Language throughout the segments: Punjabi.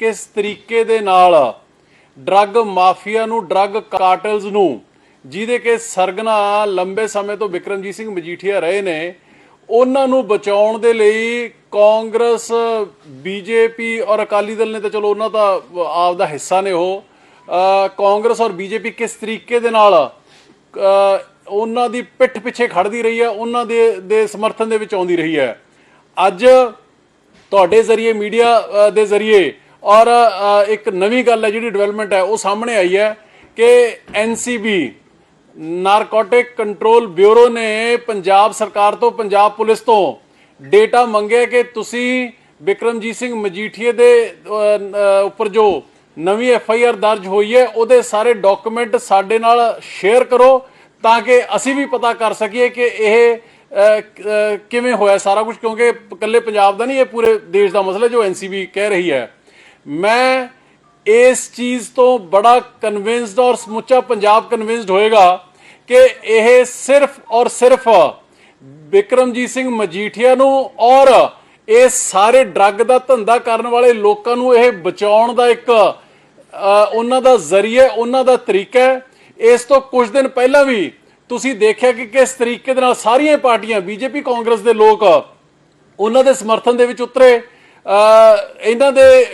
ਕਿਸ ਤਰੀਕੇ ਦੇ ਨਾਲ ਡਰੱਗ ਮਾਫੀਆ ਨੂੰ, ਡਰੱਗ ਕਾਰਟਲਸ ਨੂੰ, ਜਿਹਦੇ ਕਿ ਸਰਗਨਾ ਲੰਬੇ ਸਮੇਂ ਤੋਂ ਵਿਕਰਮਜੀਤ ਸਿੰਘ ਮਜੀਠੀਆ ਰਹੇ ਨੇ, ਉਹਨਾਂ ਨੂੰ ਬਚਾਉਣ ਦੇ ਲਈ ਕਾਂਗਰਸ, ਬੀਜੇਪੀ ਔਰ ਅਕਾਲੀ ਦਲ ਨੇ ਤਾਂ ਚਲੋ ਉਹਨਾਂ ਦਾ ਆਪ ਦਾ ਹਿੱਸਾ ਨੇ ਉਹ। ਕਾਂਗਰਸ ਔਰ ਬੀਜੇਪੀ ਕਿਸ ਤਰੀਕੇ ਦੇ ਨਾਲ ਉਹਨਾਂ ਦੀ ਪਿੱਠ ਪਿੱਛੇ ਖੜਦੀ ਰਹੀ ਹੈ, ਉਹਨਾਂ ਦੇ ਦੇ ਸਮਰਥਨ ਦੇ ਵਿੱਚ ਆਉਂਦੀ ਰਹੀ ਹੈ। ਅੱਜ ਤੁਹਾਡੇ ਜ਼ਰੀਏ, ਮੀਡੀਆ ਦੇ ਜ਼ਰੀਏ ਔਰ ਇੱਕ ਨਵੀਂ ਗੱਲ ਹੈ ਜਿਹੜੀ ਡਿਵੈਲਪਮੈਂਟ ਹੈ, ਉਹ ਸਾਹਮਣੇ ਆਈ ਹੈ ਕਿ ਐਨਸੀਬੀ ਨਾਰਕੋਟਿਕ ਕੰਟਰੋਲ ਬਿਊਰੋ ਨੇ ਪੰਜਾਬ ਸਰਕਾਰ ਤੋਂ, ਪੰਜਾਬ ਪੁਲਿਸ ਤੋਂ ਡੇਟਾ ਮੰਗਿਆ ਕਿ ਤੁਸੀਂ ਵਿਕਰਮਜੀਤ ਸਿੰਘ ਮਜੀਠੀਏ ਦੇ ਉੱਪਰ ਜੋ ਨਵੀਂ ਐਫ ਆਈ ਆਰ ਦਰਜ ਹੋਈ ਹੈ, ਉਹਦੇ ਸਾਰੇ ਡਾਕੂਮੈਂਟ ਸਾਡੇ ਨਾਲ ਸ਼ੇਅਰ ਕਰੋ ਤਾਂ ਕਿ ਅਸੀਂ ਵੀ ਪਤਾ ਕਰ ਸਕੀਏ ਕਿ ਇਹ ਕਿਵੇਂ ਹੋਇਆ ਸਾਰਾ ਕੁਝ, ਕਿਉਂਕਿ ਇਕੱਲੇ ਪੰਜਾਬ ਦਾ ਨਹੀਂ, ਇਹ ਪੂਰੇ ਦੇਸ਼ ਦਾ ਮਸਲਾ ਜੋ ਐਨਸੀਬੀ ਕਹਿ ਰਹੀ ਹੈ। ਮੈਂ ਇਸ ਚੀਜ਼ ਤੋਂ ਬੜਾ ਕਨਵਿੰਸਡ ਔਰ ਸਮੁੱਚਾ ਪੰਜਾਬ ਕਨਵਿੰਸਡ ਹੋਏਗਾ ਕਿ ਇਹ ਸਿਰਫ ਔਰ ਸਿਰਫ ਵਿਕਰਮਜੀਤ ਸਿੰਘ ਮਜੀਠੀਆ ਨੂੰ ਔਰ ਇਹ ਸਾਰੇ ਡਰੱਗ ਦਾ ਧੰਦਾ ਕਰਨ ਵਾਲੇ ਲੋਕਾਂ ਨੂੰ ਇਹ ਬਚਾਉਣ ਦਾ ਇੱਕ ਉਹਨਾਂ ਦਾ ਜ਼ਰੀਆ, ਉਹਨਾਂ ਦਾ ਤਰੀਕਾ ਹੈ। ਇਸ ਤੋਂ ਕੁਝ ਦਿਨ ਪਹਿਲਾਂ ਵੀ ਤੁਸੀਂ ਦੇਖਿਆ ਕਿ ਕਿਸ ਤਰੀਕੇ ਦੇ ਨਾਲ ਸਾਰੀਆਂ ਪਾਰਟੀਆਂ, ਬੀਜੇਪੀ, ਕਾਂਗਰਸ ਦੇ ਲੋਕ ਉਹਨਾਂ ਦੇ ਸਮਰਥਨ ਦੇ ਵਿੱਚ ਉਤਰੇ। ਇਹਨਾਂ ਦੇ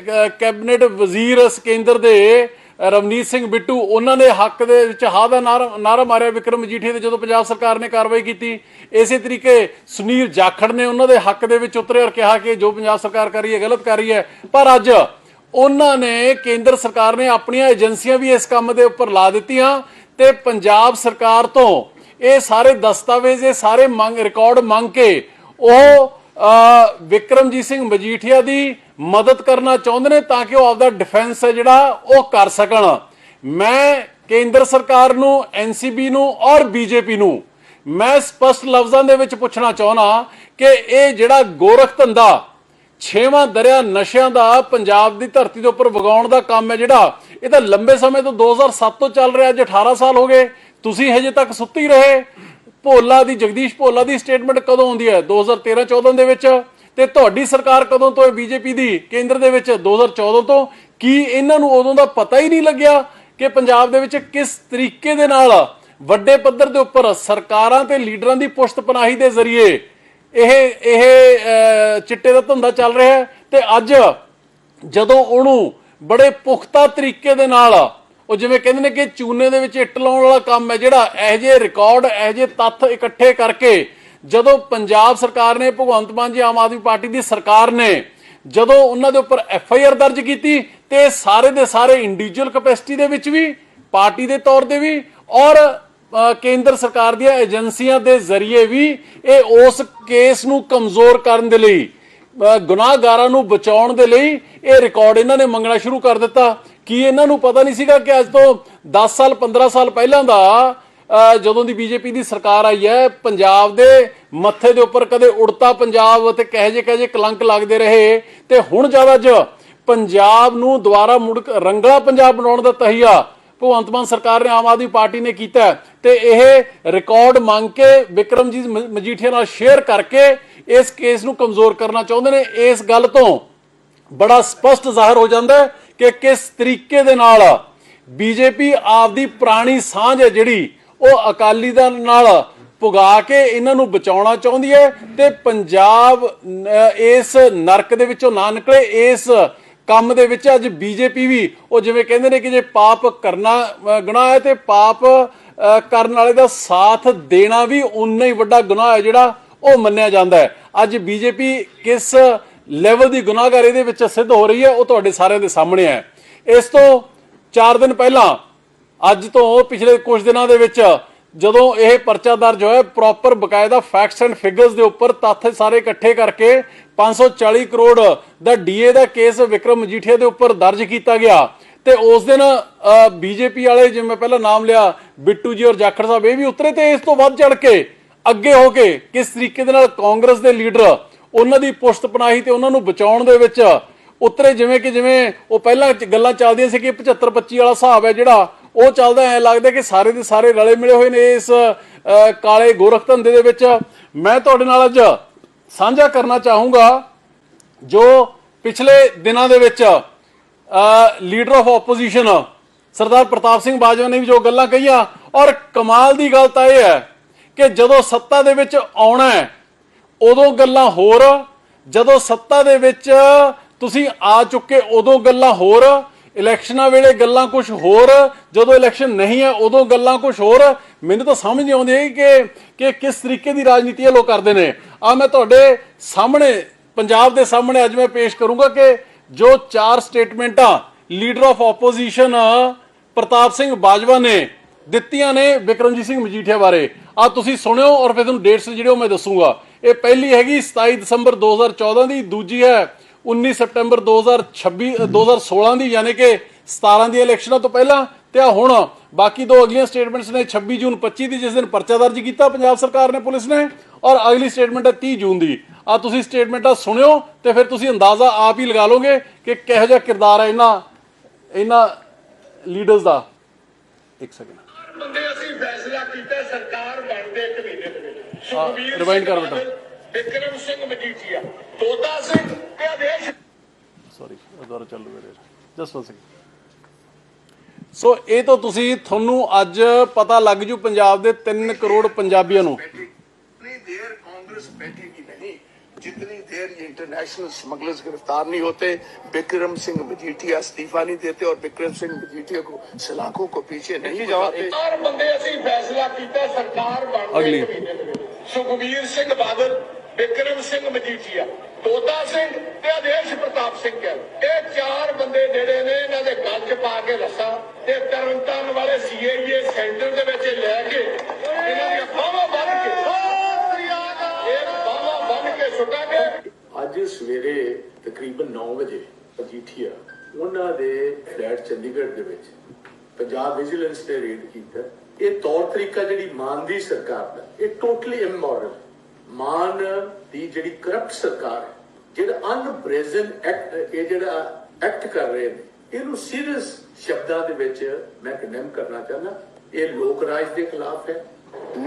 ਕੈਬਨਿਟ ਵਜ਼ੀਰ ਕੇਂਦਰ ਦੇ ਰਵਨੀਤ ਸਿੰਘ ਬਿੱਟੂ, ਉਹਨਾਂ ਨੇ ਹੱਕ ਦੇ ਵਿੱਚ ਹਾ ਦਾ ਨਾਰਾ ਮਾਰਿਆ ਵਿਕਰਮ ਮਜੀਠੀਆ ਦੇ, ਜਦੋਂ ਪੰਜਾਬ ਸਰਕਾਰ ਨੇ ਕਾਰਵਾਈ ਕੀਤੀ। ਇਸੇ ਤਰੀਕੇ ਸੁਨੀਲ ਜਾਖੜ ਨੇ ਉਹਨਾਂ ਦੇ ਹੱਕ ਦੇ ਵਿੱਚ ਉਤਰੇ ਔਰ ਕਿਹਾ ਕਿ ਜੋ ਪੰਜਾਬ ਸਰਕਾਰ ਕਰ ਰਹੀ ਹੈ, ਗਲਤ ਕਰ ਰਹੀ ਹੈ। ਪਰ ਅੱਜ ਉਹਨਾਂ ਨੇ, ਕੇਂਦਰ ਸਰਕਾਰ ਨੇ ਆਪਣੀਆਂ ਏਜੰਸੀਆਂ ਵੀ ਇਸ ਕੰਮ ਦੇ ਉੱਪਰ ਲਾ ਦਿੱਤੀਆਂ ਤੇ ਪੰਜਾਬ ਸਰਕਾਰ ਤੋਂ ਇਹ ਸਾਰੇ ਦਸਤਾਵੇਜ਼, ਇਹ ਸਾਰੇ ਮੰਗ, ਰਿਕਾਰਡ ਮੰਗ ਕੇ ਉਹ ਵਿਕਰਮਜੀਤ ਸਿੰਘ ਮਜੀਠੀਆ ਦੀ ਮਦਦ ਕਰਨਾ ਚਾਹੁੰਦੇ ਨੇ ਤਾਂ ਕਿ ਉਹ ਆਪਦਾ ਡਿਫੈਂਸ ਹੈ ਜਿਹੜਾ ਉਹ ਕਰ ਸਕਣ। ਮੈਂ ਕੇਂਦਰ ਸਰਕਾਰ ਨੂੰ ਐਨਸੀਬੀ ਨੂੰ ਔਰ ਬੀਜੇਪੀ ਨੂੰ ਮੈਂ ਸਪਸ਼ਟ ਲਫ਼ਜ਼ਾਂ ਦੇ ਵਿੱਚ ਪੁੱਛਣਾ ਚਾਹੁੰਦਾ ਕਿ ਇਹ ਜਿਹੜਾ ਗੋਰਖ ਧੰਦਾ, ਛੇਵਾਂ ਦਰਿਆ ਨਸ਼ਿਆਂ ਦਾ, ਪੰਜਾਬ ਦੀ ਧਰਤੀ ਦੇ ਉੱਪਰ ਵਗਾਉਣ ਦਾ ਕੰਮ ਹੈ ਜਿਹੜਾ, ਇਹ ਤਾਂ ਲੰਬੇ ਸਮੇਂ ਤੋਂ 2007 ਤੋਂ ਚੱਲ ਰਿਹਾ, ਅੱਜ 18 ਸਾਲ ਹੋ ਗਏ, ਤੁਸੀਂ ਹਜੇ ਤੱਕ ਸੁੱਤੀ ਰਹੇ। ਭੋਲਾ ਦੀ, ਜਗਦੀਸ਼ ਭੋਲਾ ਦੀ ਸਟੇਟਮੈਂਟ ਕਦੋਂ ਆਉਂਦੀ ਹੈ? 2013-14 ਦੇ ਵਿੱਚ ਤੇ ਤੁਹਾਡੀ ਸਰਕਾਰ ਕਦੋਂ ਤੋਂ ਹੈ ਬੀਜੇਪੀ ਦੀ? ਕੇਂਦਰ ਦੇ ਵਿੱਚ 2014 ਤੋਂ। ਕੀ ਇਹਨਾਂ ਨੂੰ ਉਦੋਂ ਦਾ ਪਤਾ ਹੀ ਨਹੀਂ ਲੱਗਿਆ ਕਿ ਪੰਜਾਬ ਦੇ ਵਿੱਚ ਕਿਸ ਤਰੀਕੇ ਦੇ ਨਾਲ ਵੱਡੇ ਪੱਧਰ ਦੇ ਉੱਪਰ ਸਰਕਾਰਾਂ ਤੇ ਲੀਡਰਾਂ ਦੀ ਪੁਸ਼ਤਪਨਾਹੀ ਦੇ ਜ਼ਰੀਏ ਇਹ ਇਹ ਚਿੱਟੇ ਦਾ ਧੰਦਾ ਚੱਲ ਰਿਹਾ ਹੈ? ਤੇ ਅੱਜ ਜਦੋਂ ਉਹਨੂੰ ਬੜੇ ਪੁਖਤਾ ਤਰੀਕੇ ਦੇ ਨਾਲ ਉਹ ਜਿਵੇਂ ਕਹਿੰਦੇ ਨੇ ਕਿ ਚੂਨੇ ਦੇ ਵਿੱਚ ਇੱਟ ਲਾਉਣ ਵਾਲਾ ਕੰਮ ਹੈ ਜਿਹੜਾ ਇਹ ਜਿਹੇ ਰਿਕਾਰਡ ਇਹ ਜਿਹੇ ਤੱਥ ਇਕੱਠੇ ਕਰਕੇ ਜਦੋਂ ਪੰਜਾਬ ਸਰਕਾਰ ਨੇ, ਭਗਵੰਤ ਮਾਨ ਜੀ ਆਮ ਆਦਮੀ ਪਾਰਟੀ ਦੀ ਸਰਕਾਰ ਨੇ ਜਦੋਂ ਉਹਨਾਂ ਦੇ ਉੱਪਰ ਐਫ ਆਈ ਆਰ ਦਰਜ ਕੀਤੀ ਤੇ ਸਾਰੇ ਦੇ ਸਾਰੇ ਇੰਡੀਵਿਜੂਅਲ ਕੈਪੈਸਿਟੀ ਦੇ ਵਿੱਚ ਵੀ, ਪਾਰਟੀ ਦੇ ਤੌਰ ਤੇ ਵੀ ਔਰ ਕੇਂਦਰ ਸਰਕਾਰ ਦੀਆਂ ਏਜੰਸੀਆਂ ਦੇ ਜ਼ਰੀਏ ਵੀ ਇਹ ਉਸ ਕੇਸ ਨੂੰ ਕਮਜ਼ੋਰ ਕਰਨ ਦੇ ਲਈ ਗੁਨਾਹਗਾਰਾਂ ਨੂੰ ਬਚਾਉਣ ਦੇ ਲਈ ਇਹ ਰਿਕਾਰਡ ਇਹਨਾਂ ਨੇ ਮੰਗਣਾ ਸ਼ੁਰੂ ਕਰ ਦਿੱਤਾ। ਕੀ ਇਹਨਾਂ ਨੂੰ ਪਤਾ ਨਹੀਂ ਸੀਗਾ ਕਿ ਅੱਜ ਤੋਂ 10 ਸਾਲ 15 ਸਾਲ ਪਹਿਲਾਂ ਦਾ ਜਦੋਂ ਦੀ ਬੀਜੇਪੀ ਦੀ ਸਰਕਾਰ ਆਈ ਹੈ, ਪੰਜਾਬ ਦੇ ਮੱਥੇ ਦੇ ਉੱਪਰ ਕਦੇ ਉੜਤਾ ਪੰਜਾਬ ਅਤੇ ਕਹੇ ਜੇ ਕਹੇ ਜੇ ਕਲੰਕ ਲੱਗਦੇ ਰਹੇ ਤੇ ਹੁਣ ਜ਼ਿਆਦਾ ਜ ਪੰਜਾਬ ਨੂੰ ਦੁਬਾਰਾ ਮੁੜ ਰੰਗਲਾ ਪੰਜਾਬ ਬਣਾਉਣ ਦਾ ਤਹੀਆ ਭਗਵੰਤ ਮਾਨ ਸਰਕਾਰ ਨੇ ਆਮ ਆਦਮੀ ਪਾਰਟੀ ਨੇ ਕੀਤਾ ਤੇ ਇਹ ਰਿਕਾਰਡ ਮੰਗ ਕੇ ਵਿਕਰਮਜੀਤ ਮਜੀਠੀਆ ਨਾਲ ਸ਼ੇਅਰ ਕਰਕੇ ਇਸ ਕੇਸ ਨੂੰ ਕਮਜ਼ੋਰ ਕਰਨਾ ਚਾਹੁੰਦੇ ਨੇ। ਇਸ ਗੱਲ ਤੋਂ ਬੜਾ ਸਪਸ਼ਟ ਜ਼ਾਹਰ ਹੋ ਜਾਂਦਾ ਹੈ ਕਿ ਕਿਸ ਤਰੀਕੇ ਦੇ ਨਾਲ ਬੀਜੇਪੀ ਆਪਦੀ ਪੁਰਾਣੀ ਸਾਂਝ ਹੈ ਜਿਹੜੀ ਉਹ ਅਕਾਲੀ ਦਲ ਨਾਲ ਪੁਗਾ ਕੇ ਇਹਨਾਂ ਨੂੰ ਬਚਾਉਣਾ ਚਾਹੁੰਦੀ ਹੈ ਤੇ ਪੰਜਾਬ ਇਸ ਨਰਕ ਦੇ ਵਿੱਚੋਂ ਨਾ ਨਿਕਲੇ ਇਸ ਕੰਮ ਦੇ ਵਿੱਚ ਅੱਜ ਬੀਜੇਪੀ ਵੀ ਉਹ ਜਿਵੇਂ ਕਹਿੰਦੇ ਨੇ ਕਿ ਜੇ ਪਾਪ ਕਰਨਾ ਅਹ, ਗੁਨਾਹ ਹੈ ਤੇ ਪਾਪ ਕਰਨ ਵਾਲੇ ਦਾ ਸਾਥ ਦੇਣਾ ਵੀ ਉਨਾ ਹੀ ਵੱਡਾ ਗੁਨਾਹ ਹੈ ਜਿਹੜਾ ਉਹ ਮੰਨਿਆ ਜਾਂਦਾ ਹੈ। ਅੱਜ ਬੀਜੇਪੀ ਕਿਸ ਲੈਵਲ ਦੀ ਗੁਨਾਹਗਾਰ ਇਹਦੇ ਵਿੱਚ ਸਿੱਧ ਹੋ ਰਹੀ ਹੈ, ਉਹ ਤੁਹਾਡੇ ਸਾਰਿਆਂ ਦੇ ਸਾਹਮਣੇ ਹੈ। ਇਸ ਤੋਂ 4 ਦਿਨ ਪਹਿਲਾਂ, ਅੱਜ ਤੋਂ ਪਿਛਲੇ ਕੁਝ ਦਿਨਾਂ ਦੇ ਵਿੱਚ, ਜਦੋਂ ਇਹ ਪਰਚਾ ਦਰਜ ਹੋਇਆ ਪ੍ਰੋਪਰ ਬਕਾਇਦਾ ਫੈਕਟਸ ਐਂਡ ਫਿਗਰਸ ਦੇ ਉੱਪਰ ਤੱਥ ਸਾਰੇ ਇਕੱਠੇ ਕਰਕੇ 540 ਕਰੋੜ ਦਾ ਡੀਏ ਦਾ ਕੇਸ ਵਿਕਰਮ ਮਜੀਠੀਆ ਦੇ ਉੱਪਰ ਦਰਜ ਕੀਤਾ ਗਿਆ। ਤੇ ਉਸ ਦਿਨ ਬੀਜੇਪੀ ਵਾਲੇ, ਜਿਵੇਂ ਮੈਂ ਪਹਿਲਾਂ ਨਾਮ ਲਿਆ, ਬਿੱਟੂ ਜੀ ਔਰ ਜਾਖੜ ਸਾਹਿਬ, ਇਹ ਵੀ ਉਤਰੇ ਤੇ ਇਸ ਤੋਂ ਵੱਧ ਚੜ ਕੇ, ਅੱਗੇ ਹੋ ਕੇ ਕਿਸ ਤਰੀਕੇ ਦੇ ਨਾਲ ਕਾਂਗਰਸ ਦੇ ਲੀਡਰ ਉਹਨਾਂ ਦੀ ਪੁਸ਼ਤ ਪਨਾਹੀ ਤੇ ਉਹਨਾਂ ਨੂੰ ਬਚਾਉਣ ਦੇ ਵਿੱਚ ਉਤਰੇ ਜਿਵੇਂ ਕਿ ਜਿਵੇਂ ਉਹ ਪਹਿਲਾਂ ਗੱਲਾਂ ਚੱਲਦੀਆਂ ਸੀ ਕਿ 75 25 ਵਾਲਾ ਹਿਸਾਬ ਹੈ ਜਿਹੜਾ, ਉਹ ਚੱਲਦਾ ਐ ਲੱਗਦਾ ਕਿ ਸਾਰੇ ਦੇ ਸਾਰੇ ਰਲੇ ਮਿਲੇ ਹੋਏ ਨੇ ਇਸ ਕਾਲੇ ਗੋਰਖ ਧੰਦੇ ਦੇ ਵਿੱਚ। ਮੈਂ ਤੁਹਾਡੇ ਨਾਲ ਅੱਜ ਸਾਂਝਾ ਕਰਨਾ ਚਾਹੂੰਗਾ ਜੋ ਪਿਛਲੇ ਦਿਨਾਂ ਦੇ ਵਿੱਚ leader of opposition Sardar Pratap Singh Bajwa ਨੇ ਵੀ ਜੋ ਗੱਲਾਂ ਕਹੀਆਂ, ਔਰ ਕਮਾਲ ਦੀ ਗੱਲ ਤਾਂ ਇਹ ਹੈ ਕਿ ਜਦੋਂ ਸੱਤਾ ਦੇ ਵਿੱਚ ਆਉਣਾ ਹੈ ਉਦੋਂ ਗੱਲਾਂ ਹੋਰ, ਜਦੋਂ ਸੱਤਾ ਦੇ ਵਿੱਚ ਤੁਸੀਂ ਆ ਚੁੱਕੇ ਉਦੋਂ ਗੱਲਾਂ ਹੋਰ, ਇਲੈਕਸ਼ਨਾਂ ਵੇਲੇ ਗੱਲਾਂ ਕੁਝ ਹੋਰ, ਜਦੋਂ ਇਲੈਕਸ਼ਨ ਨਹੀਂ ਹੈ ਉਦੋਂ ਗੱਲਾਂ ਕੁਝ ਹੋਰ। ਮੈਨੂੰ ਤਾਂ ਸਮਝ ਨਹੀਂ ਆਉਂਦੀ ਕਿ ਕਿ ਕਿਸ ਤਰੀਕੇ ਦੀ ਰਾਜਨੀਤੀ ਇਹ ਲੋਕ ਕਰਦੇ ਨੇ। ਆ ਮੈਂ ਤੁਹਾਡੇ ਸਾਹਮਣੇ, ਪੰਜਾਬ ਦੇ ਸਾਹਮਣੇ ਅੱਜ ਮੈਂ ਪੇਸ਼ ਕਰੂੰਗਾ ਕਿ ਜੋ ਚਾਰ ਸਟੇਟਮੈਂਟਾਂ leader of opposition Pratap Singh Bajwa ਨੇ ਦਿੱਤੀਆਂ ਨੇ ਵਿਕਰਮਜੀਤ ਸਿੰਘ ਮਜੀਠੀਆ ਬਾਰੇ। ਆ ਤੁਸੀਂ ਸੁਣਿਓ ਔਰ ਫਿਰ ਤੁਹਾਨੂੰ ਡੇਟਸ ਜਿਹੜੇ ਉਹ ਮੈਂ ਦੱਸੂਗਾ। ਇਹ ਪਹਿਲੀ ਹੈਗੀ 27 ਦਸੰਬਰ 2014 ਦੀ, ਦੂਜੀ ਹੈ 19 ਸਤੰਬਰ 2026 2016 ਦੀ ਯਾਨੀ ਕਿ 17 ਦੀ ਇਲੈਕਸ਼ਨਾਂ ਤੋਂ ਪਹਿਲਾਂ ਤੇ ਆ ਹੁਣ ਬਾਕੀ ਦੋ ਅਗਲੀਆਂ ਸਟੇਟਮੈਂਟਸ ਨੇ 26 ਜੂਨ 25 ਦੀ, ਜਿਸ ਦਿਨ ਪਰਚਾ ਦਰਜ ਕੀਤਾ ਪੰਜਾਬ ਸਰਕਾਰ ਨੇ, ਪੁਲਿਸ ਨੇ, ਔਰ ਅਗਲੀ ਸਟੇਟਮੈਂਟ ਹੈ 30 ਜੂਨ ਦੀ। ਆ ਤੁਸੀਂ ਸਟੇਟਮੈਂਟਾਂ ਸੁਣਿਓ ਤੇ ਫਿਰ ਤੁਸੀਂ ਅੰਦਾਜ਼ਾ ਆਪ ਹੀ ਲਗਾ ਲਓਗੇ ਕਿ ਕਿਹੋ ਜਿਹਾ ਕਿਰਦਾਰ ਹੈ ਇਹਨਾਂ ਇਹਨਾਂ ਲੀਡਰਸ ਦਾ। ਇੱਕ ਸੈਕਿੰਡ ਬੰਦੇ ਅਸੀਂ ਫੈਸਲਾ ਕੀਤਾ, ਸਰਕਾਰ ਰਿਵਾਈਂਡ ਕਰ ਬੇਟਾ। ਵਿਕਰਮ ਸਿੰਘ ਮਜੀਠੀਆ ਤੋਤਾ ਸਿੰਘ ਤੇ ਆਦੇਸ਼। ਸੌਰੀ ਉਧਰ ਚੱਲ ਮੇਰੇ ਜਸਵੰਤ ਸਿੰਘ। ਸੋ ਇਹ ਤਾਂ ਤੁਸੀਂ ਤੁਹਾਨੂੰ ਅੱਜ ਪਤਾ ਲੱਗ ਜੂ ਪੰਜਾਬ ਦੇ 3 ਕਰੋੜ ਪੰਜਾਬੀਆਂ ਨੂੰ। ਨਹੀਂ ਦੇਰ ਕਾਂਗਰਸ ਬੈਠੀ। जितनी देर ये इंटरनेशनल स्मगलर्स गिरफ्तार नहीं होते विक्रम सिंह मजीठिया इस्तीफा नहीं देते और विक्रम सिंह मजीठिया को सलाखों को पीछे नहीं जवाब चार बंदे ਅਸੀਂ ਫੈਸਲਾ ਕੀਤਾ ਸਰਕਾਰ ਬਣਦੇ ਅਗਲੀ। ਇੱਕ ਮਹੀਨੇ ਦੇ ਵਿੱਚ ਸੁਖਬੀਰ ਸਿੰਘ ਬਾਦਲ ਵਿਕਰਮ ਸਿੰਘ ਮਜੀਠੀਆ ਤੋਤਾ ਸਿੰਘ ਤੇ ਆਦੇਸ਼ ਪ੍ਰਤਾਪ ਸਿੰਘ ਗਿੱਲ ਇਹ ਚਾਰ ਬੰਦੇ ਜਿਹੜੇ ਨੇ ਇਹਨਾਂ ਦੇ ਗੱਲ 'ਚ ਪਾ ਕੇ ਰੱਸਾ ਤੇ ਤਰਨਤਾਰਨ ਵਾਲੇ ਸੀਏਏ ਸੈਂਟਰ ਦੇ ਵਿੱਚ ਲੈ ਕੇ ਇਹਨਾਂ ਦੀਆਂ ਬਾਹਾਂ ਬੰਨ ਅੱਜ ਸਵੇਰੇ ਤਕਰੀਬਨ 9 ਵਜੇ ਮਜੀਠੀਆ ਉਹਨਾਂ ਦੇ ਫਲੈਟ ਚੰਡੀਗੜ੍ਹ ਦੇ ਵਿੱਚ ਪੰਜਾਬ ਵਿਜੀਲੈਂਸ ਨੇ ਰੇਡ ਕੀਤਾ। ਇਹ ਤੌਰ ਤਰੀਕਾ ਜਿਹੜੀ ਮਾਨ ਦੀ ਸਰਕਾਰ ਦਾ, ਇਹ ਟੋਟਲੀ ਇਮੋਰਲ ਮਾਨ ਦੀ ਜਿਹੜੀ ਕਰਪਟ ਸਰਕਾਰ ਹੈ, ਜਿਹੜਾ ਅਨਪ੍ਰੈਜ਼ੈਂਟ ਐਕਟ ਇਹ ਜਿਹੜਾ ਐਕਟ ਕਰ ਰਹੇ ਨੇ, ਇਹਨੂੰ ਸੀਰੀਅਸ ਸ਼ਬਦਾਂ ਦੇ ਵਿੱਚ ਮੈਂ ਕੰਡੈਮ ਕਰਨਾ ਚਾਹੁੰਦਾ। ਇਹ ਲੋਕ ਰਾਜ ਦੇ ਖਿਲਾਫ ਹੈ।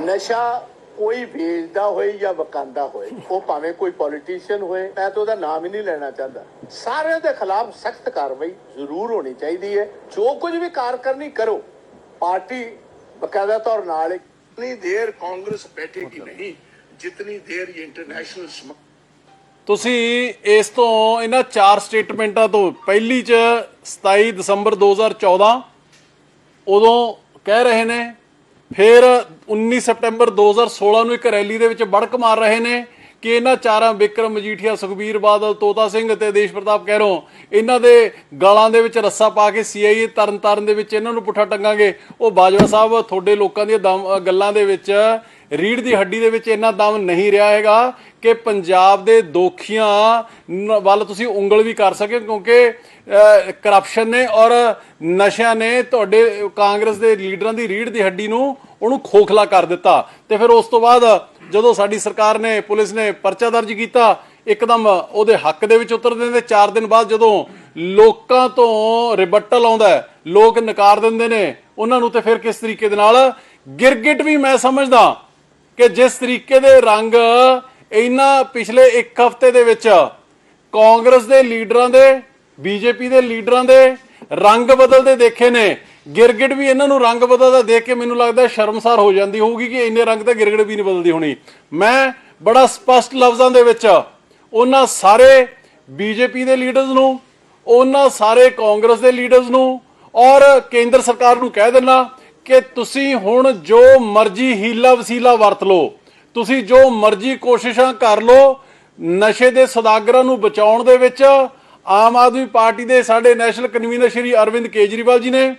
ਨਸ਼ਾ ਕੋਈ ਵੇਚਦਾ ਹੋਏ ਜਾਂ ਵਕਾਂਦਾ ਹੋਏ ਉਹ ਭਾਵੇਂ ਕੋਈ ਪੋਲੀਟੀਸ਼ੀਅਨ ਹੋਏ ਮੈਂ ਤਾਂ ਉਹਦਾ ਨਾਮ ਹੀ ਨਹੀਂ ਲੈਣਾ ਚਾਹੁੰਦਾ। ਸਾਰਿਆਂ ਦੇ ਖਿਲਾਫ ਸਖਤ ਕਾਰਵਾਈ ਜ਼ਰੂਰ ਹੋਣੀ ਚਾਹੀਦੀ ਹੈ। ਜੋ ਕੁਝ ਵੀ ਕਾਰਕਰਨੀ ਕਰੋ ਪਾਰਟੀ ਬਕਾਇਦਾ ਤੌਰ ਨਾਲ ਇਤਨੀ ਦੇਰ ਕਾਂਗਰਸ ਬੈਠੇਗੀ ਨਹੀਂ ਜਿਤਨੀ ਦੇਰ ਇਹ ਇੰਟਰਨੈਸ਼ਨਲ ਤੁਸੀਂ ਇਸ ਤੋਂ ਇਹਨਾਂ ਚਾਰ ਸਟੇਟਮੈਂਟਾਂ ਤੋਂ ਪਹਿਲੀ ਚ 27 ਦਸੰਬਰ 2014 ਉਦੋਂ ਕਹਿ ਰਹੇ ਨੇ ਫਿਰ 19 ਸਤੰਬਰ 2016 ਨੂੰ ਇੱਕ ਰੈਲੀ ਦੇ ਵਿੱਚ ਬੜਕ ਮਾਰ ਰਹੇ ਨੇ ਕਿ ਇਹਨਾਂ ਚਾਰਾਂ ਵਿਕਰਮ, ਮਜੀਠੀਆ, ਸੁਖਬੀਰ ਬਾਦਲ, ਤੋਤਾ ਸਿੰਘ ਤੇ ਦੇਸ਼ ਪ੍ਰਤਾਪ ਕਹਿਰੋਂ ਇਹਨਾਂ ਦੇ ਗਾਲਾਂ ਦੇ ਵਿੱਚ ਰੱਸਾ ਪਾ ਕੇ ਸੀਆਈਏ ਤਰਨ ਤਾਰਨ ਦੇ ਵਿੱਚ ਇਹਨਾਂ ਨੂੰ ਪੁੱਠਾ ਟੰਗਾਂਗੇ। ਉਹ ਬਾਜਵਾ ਸਾਹਿਬ, ਤੁਹਾਡੇ ਲੋਕਾਂ ਦੀਆਂ ਦਮ ਗੱਲਾਂ ਦੇ ਵਿੱਚ ਰੀੜ ਦੀ ਹੱਡੀ ਦੇ ਵਿੱਚ ਇੰਨਾ ਦਮ ਨਹੀਂ ਰਿਹਾ ਹੈਗਾ ਕਿ ਪੰਜਾਬ ਦੇ ਦੋਖੀਆਂ ਵੱਲ ਤੁਸੀਂ ਉਂਗਲ ਵੀ ਕਰ ਸਕੇ, ਕਿਉਂਕਿ ਕਰਪਸ਼ਨ ਨੇ ਔਰ ਨਸ਼ਿਆਂ ਨੇ ਤੁਹਾਡੇ ਕਾਂਗਰਸ ਦੇ ਲੀਡਰਾਂ ਦੀ ਰੀੜ ਦੀ ਹੱਡੀ ਨੂੰ ਉਹਨੂੰ ਖੋਖਲਾ ਕਰ ਦਿੱਤਾ। ਤੇ ਫਿਰ ਉਸ ਤੋਂ ਬਾਅਦ ਜਦੋਂ ਸਾਡੀ ਸਰਕਾਰ ਨੇ, ਪੁਲਿਸ ਨੇ ਪਰਚਾ ਦਰਜ ਕੀਤਾ, ਇੱਕਦਮ ਉਹਦੇ ਹੱਕ ਦੇ ਵਿੱਚ ਉਤਰ ਦਿੰਦੇ 4 ਦਿਨ ਬਾਅਦ ਜਦੋਂ ਲੋਕਾਂ ਤੋਂ ਰਿਬਟਲ ਆਉਂਦਾ ਲੋਕ ਨਕਾਰ ਦਿੰਦੇ ਨੇ, ਉਹਨਾਂ ਨੂੰ ਤੇ ਫਿਰ ਕਿਸ ਤਰੀਕੇ ਦੇ ਨਾਲ ਗਿਰਗਿਟ ਵੀ ਮੈਂ ਸਮਝਦਾ ਕਿ ਜਿਸ ਤਰੀਕੇ ਦੇ ਰੰਗ ਇਹਨਾਂ ਪਿਛਲੇ ਇੱਕ ਹਫ਼ਤੇ ਦੇ ਵਿੱਚ ਕਾਂਗਰਸ ਦੇ ਲੀਡਰਾਂ ਦੇ, ਬੀਜੇਪੀ ਦੇ ਲੀਡਰਾਂ ਦੇ ਰੰਗ ਬਦਲਦੇ ਦੇਖੇ ਨੇ। ਗਿਰਗਿਟ ਵੀ ਇਹਨਾਂ ਨੂੰ ਰੰਗ ਬਦਲਦਾ ਦੇਖ ਕੇ ਮੈਨੂੰ ਲੱਗਦਾ ਸ਼ਰਮਸਾਰ ਹੋ ਜਾਂਦੀ ਹੋਊਗੀ ਕਿ ਇੰਨੇ ਰੰਗ ਤਾਂ ਗਿਰਗਿਟ ਵੀ ਨਹੀਂ ਬਦਲਦੀ ਹੋਣੀ। ਮੈਂ ਬੜਾ ਸਪਸ਼ਟ ਲਫ਼ਜ਼ਾਂ ਦੇ ਵਿੱਚ ਉਹਨਾਂ ਸਾਰੇ ਬੀਜੇਪੀ ਦੇ ਲੀਡਰਸ ਨੂੰ, ਉਹਨਾਂ ਸਾਰੇ ਕਾਂਗਰਸ ਦੇ ਲੀਡਰਸ ਨੂੰ ਔਰ ਕੇਂਦਰ ਸਰਕਾਰ ਨੂੰ ਕਹਿ ਦੇਣਾ ਕਿ ਤੁਸੀਂ ਹੁਣ ਜੋ ਮਰਜ਼ੀ ਹੀਲਾ ਵਸੀਲਾ ਵਰਤ ਲਓ, ਤੁਸੀਂ ਜੋ ਮਰਜ਼ੀ ਕੋਸ਼ਿਸ਼ਾਂ ਕਰ ਲਓ, ਨਸ਼ੇ ਦੇ ਸੌਦਾਗਰਾਂ ਨੂੰ ਬਚਾਉਣ ਦੇ ਵਿੱਚ ਆਮ ਆਦਮੀ ਪਾਰਟੀ ਦੇ ਸਾਡੇ ਨੈਸ਼ਨਲ ਕਨਵੀਨਰ ਸ਼੍ਰੀ ਅਰਵਿੰਦ ਕੇਜਰੀਵਾਲ ਜੀ ਨੇ,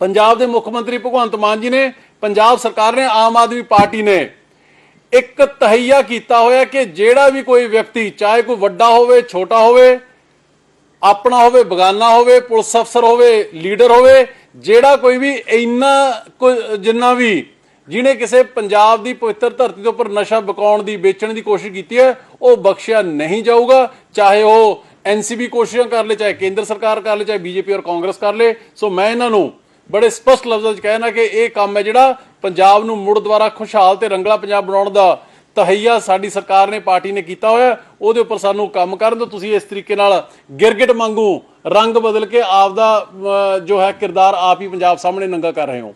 ਪੰਜਾਬ ਦੇ ਮੁੱਖ ਮੰਤਰੀ ਭਗਵੰਤ ਮਾਨ ਜੀ ਨੇ, ਪੰਜਾਬ ਸਰਕਾਰ ਨੇ, ਆਮ ਆਦਮੀ ਪਾਰਟੀ ਨੇ ਇੱਕ ਤਹਈਆ ਕੀਤਾ ਹੋਇਆ ਕਿ ਜਿਹੜਾ ਵੀ ਕੋਈ ਵਿਅਕਤੀ, ਚਾਹੇ ਕੋਈ ਵੱਡਾ ਹੋਵੇ, ਛੋਟਾ ਹੋਵੇ, ਆਪਣਾ ਹੋਵੇ, ਬਗਾਨਾ ਹੋਵੇ, ਪੁਲਿਸ ਅਫਸਰ ਹੋਵੇ, ਲੀਡਰ ਹੋਵੇ ਜਿਹੜਾ ਕੋਈ ਵੀ ਇੰਨਾ ਕੋਈ- ਜਿੰਨਾ ਵੀ ਜਿਹਨੇ ਕਿਸੇ ਪੰਜਾਬ ਦੀ ਪਵਿੱਤਰ ਧਰਤੀ ਦੇ ਉੱਪਰ ਨਸ਼ਾ ਬਕਾਉਣ ਦੀ, ਵੇਚਣ ਦੀ ਕੋਸ਼ਿਸ਼ ਕੀਤੀ ਹੈ, ਉਹ ਬਖਸ਼ਿਆ ਨਹੀਂ ਜਾਊਗਾ। ਚਾਹੇ ਉਹ ਐਨਸੀਬੀ ਕੋਸ਼ਿਸ਼ਾਂ ਕਰ ਲੇ, ਚਾਹੇ ਕੇਂਦਰ ਸਰਕਾਰ ਕਰ ਲੇ, ਚਾਹੇ ਬੀਜੇਪੀ ਔਰ ਕਾਂਗਰਸ ਕਰ ਲੇ। ਸੋ ਮੈਂ ਇਹਨਾਂ ਨੂੰ ਬੜੇ ਸਪਸ਼ਟ ਲਫ਼ਜ਼ਾਂ 'ਚ ਕਹਿਣਾ ਕਿ ਇਹ ਕੰਮ ਹੈ ਜਿਹੜਾ ਪੰਜਾਬ ਨੂੰ ਮੁੜ ਦੁਬਾਰਾ ਖੁਸ਼ਹਾਲ ਤੇ ਰੰਗਲਾ ਪੰਜਾਬ ਬਣਾਉਣ ਦਾ ਤਹਈਆ ਸਾਡੀ ਸਰਕਾਰ ਨੇ, ਪਾਰਟੀ ਨੇ ਕੀਤਾ ਹੋਇਆ। ਉਹਦੇ ਉੱਪਰ ਸਾਨੂੰ ਕੰਮ ਕਰਨ ਤੋਂ ਤੁਸੀਂ ਇਸ ਤਰੀਕੇ ਨਾਲ ਗਿਰਗਿਟ ਮੰਗੂ ਰੰਗ ਬਦਲ ਕੇ ਆਪਦਾ ਅਹ, ਜੋ ਹੈ ਕਿਰਦਾਰ ਆਪ ਹੀ ਪੰਜਾਬ ਸਾਹਮਣੇ ਨੰਗਾ ਕਰ ਰਹੇ ਹੋ।